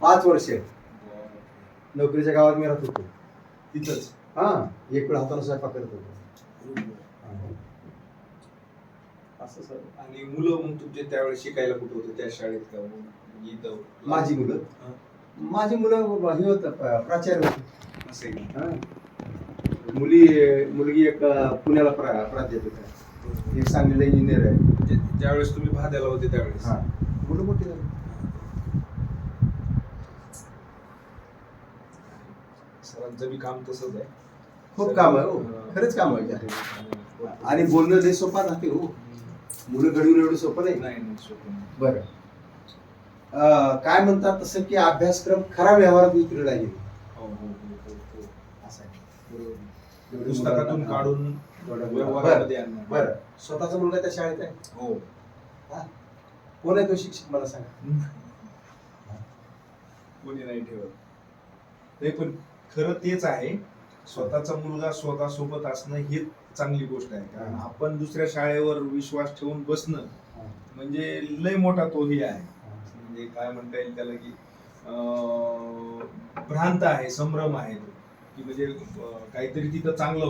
पाच वर्ष. नोकरीच्या गावात मी राहत होतो. तिथंच. हा एक वेळ हाताने स्वयंपाक करत होतो. असं सर. आणि मुलं मग तुमचे त्यावेळेस शिकायला कुठं होते? त्या शाळेत का? मग म्हणजे इथं? माझी मुलं. माझी मुलं हे होतं प्राचार्य होते. असं? हा. मुली मुलगी एक पुण्याला प्रा प्राध्यापक आहे. एक सांगलीला इंजिनियर आहे. म्हणजे ज्यावेळेस तुम्ही भाद्याला होते त्यावेळेस? हा. मुलं मोठी झाली. सरांचं बी काम तसंच आहे. खूप काम आहे हो. खरंच काम आहे आणि बोलणं लय सोपा राहते हो. मुलं घडवून एवढं सोपं नाही. नाही सोपं. बरं. काय म्हणतात तसं की अभ्यासक्रम खरा व्यवहारात आहे हो, हो, हो, आहे. पुस्तकातून काढून बरं स्वतःचा मुलगा त्या शाळेत आहे? हो? कोण आहे तो शिक्षक मला सांगा? कोणी नाही ठेवत. नाही पण खरं तेच आहे स्वतःचा मुलगा स्वतः सोबत असणं ही चांगली गोष्ट आहे कारण. आपण दुसऱ्या शाळेवर विश्वास ठेवून बसणं म्हणजे लय मोठा तो हे आहे म्हणजे काय म्हणता येईल त्याला की अं, भ्रांत आहे संभ्रम आहे तो. की म्हणजे काहीतरी तिथं चांगलं